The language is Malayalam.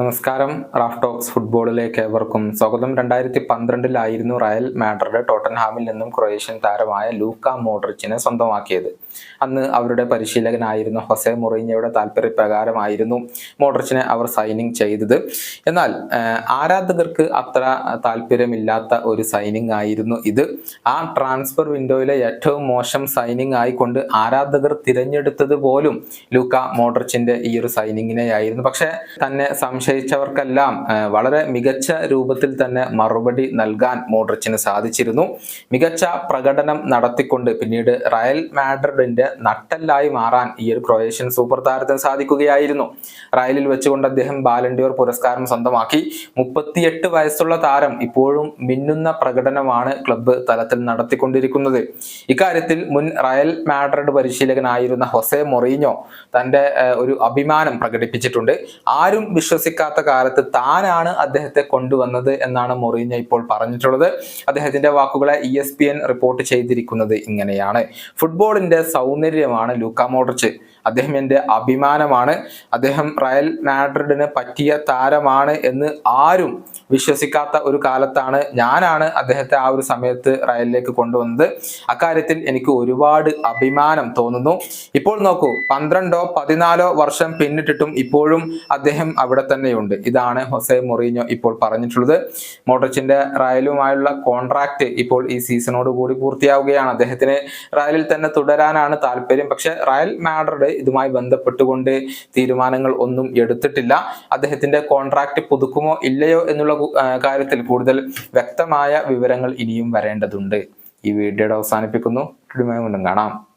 നമസ്കാരം. റാഫ് ടോക്സ് ഫുട്ബോളിലേക്ക് ഏവർക്കും സ്വാഗതം. രണ്ടായിരത്തി പന്ത്രണ്ടിലായിരുന്നു റയൽ മാഡ്രിഡ് ടോട്ടൻഹാമിൽ നിന്നും ക്രൊയേഷ്യൻ താരമായ ലൂക്ക മോഡ്രിച്ചിനെ സ്വന്തമാക്കിയത്. അന്ന് അവരുടെ പരിശീലകനായിരുന്ന ഹൊസെ മുറിഞ്ഞയുടെ താല്പര്യപ്രകാരമായിരുന്നു മോഡ്രിച്ചിനെ അവർ സൈനിങ് ചെയ്തത്. എന്നാൽ ആരാധകർക്ക് അത്ര താല്പര്യമില്ലാത്ത ഒരു സൈനിങ് ആയിരുന്നു ഇത്. ആ ട്രാൻസ്ഫർ വിൻഡോയിലെ ഏറ്റവും മോശം സൈനിങ് ആയിക്കൊണ്ട് ആരാധകർ തിരഞ്ഞെടുത്തത് പോലും ലൂക്ക മോഡ്രിച്ചിന്റെ ഈ ഒരു സൈനിങ്ങിനെ ആയിരുന്നു പക്ഷെ തന്നെ സംശയിച്ചവർക്കെല്ലാം വളരെ മികച്ച രൂപത്തിൽ തന്നെ മറുപടി നൽകാൻ മോഡ്രിച്ചിന് സാധിച്ചിരുന്നു. മികച്ച പ്രകടനം നടത്തിക്കൊണ്ട് പിന്നീട് റയൽ മാഡ്രിഡിന്റെ നട്ടല്ലായി മാറാൻ ഈ ഒരു ക്രൊയേഷ്യൻ സൂപ്പർ താരത്തിന് സാധിക്കുകയായിരുന്നു. റയലിൽ വെച്ചുകൊണ്ട് അദ്ദേഹം ബാലൻഡിയോർ പുരസ്കാരം സ്വന്തമാക്കി. മുപ്പത്തിയെട്ട് വയസ്സുള്ള താരം ഇപ്പോഴും മിന്നുന്ന പ്രകടനമാണ് ക്ലബ്ബ് തലത്തിൽ നടത്തിക്കൊണ്ടിരിക്കുന്നത്. ഇക്കാര്യത്തിൽ മുൻ റയൽ മാഡ്രിഡ് പരിശീലകനായിരുന്ന ഹൊസെ മൊറീഞ്ഞോ തന്റെ ഒരു അഭിമാനം പ്രകടിപ്പിച്ചിട്ടുണ്ട്. ആരും വിശ്വസിക്കാത്ത കാലത്ത് താനാണ് അദ്ദേഹത്തെ കൊണ്ടുവന്നത് എന്നാണ് മൊറീന ഇപ്പോൾ പറഞ്ഞിട്ടുള്ളത്. അദ്ദേഹത്തിന്റെ വാക്കുകളെ E S P N report ചെയ്തിരിക്കുന്നത് ഇങ്ങനെയാണ്. ഫുട്ബോളിന്റെ സൗന്ദര്യമാണ് ലൂക്ക മോഡ്രിച്ച്. അദ്ദേഹം എന്റെ അഭിമാനമാണ്. അദ്ദേഹം റയൽ മാഡ്രിഡിന് പറ്റിയ താരമാണ് എന്ന് ആരും വിശ്വസിക്കാത്ത ഒരു കാലത്താണ് ഞാനാണ് അദ്ദേഹത്തെ ആ ഒരു സമയത്ത് റയലിലേക്ക് കൊണ്ടുവന്നത്. അക്കാര്യത്തിൽ എനിക്ക് ഒരുപാട് അഭിമാനം തോന്നുന്നു. ഇപ്പോൾ നോക്കൂ പന്ത്രണ്ടോ പതിനാലോ വർഷം പിന്നിട്ടിട്ടും ഇപ്പോഴും അദ്ദേഹം അവിടെ തന്നെയുണ്ട്. ഇതാണ് ഹൊസെ മൊറീഞ്ഞോ ഇപ്പോൾ പറഞ്ഞിട്ടുള്ളത്. മോട്ടോച്ചിന്റെ റയലുമായുള്ള കോൺട്രാക്ട് ഇപ്പോൾ ഈ സീസണോട് കൂടി പൂർത്തിയാവുകയാണ്. അദ്ദേഹത്തിന് റയലിൽ തന്നെ തുടരാനാണ് താല്പര്യം. പക്ഷെ റയൽ മാഡ്രിഡ് ഇതുമായി ബന്ധപ്പെട്ടുകൊണ്ട് തീരുമാനങ്ങൾ ഒന്നും എടുത്തിട്ടില്ല. അദ്ദേഹത്തിന്റെ കോൺട്രാക്ട് പുതുക്കുമോ ഇല്ലയോ എന്നുള്ള കാര്യത്തിൽ കൂടുതൽ വ്യക്തമായ വിവരങ്ങൾ ഇനിയും വരേണ്ടതുണ്ട്. ഈ വീഡിയോയുടെ അവസാനിപ്പിക്കുന്നു. കാണാം.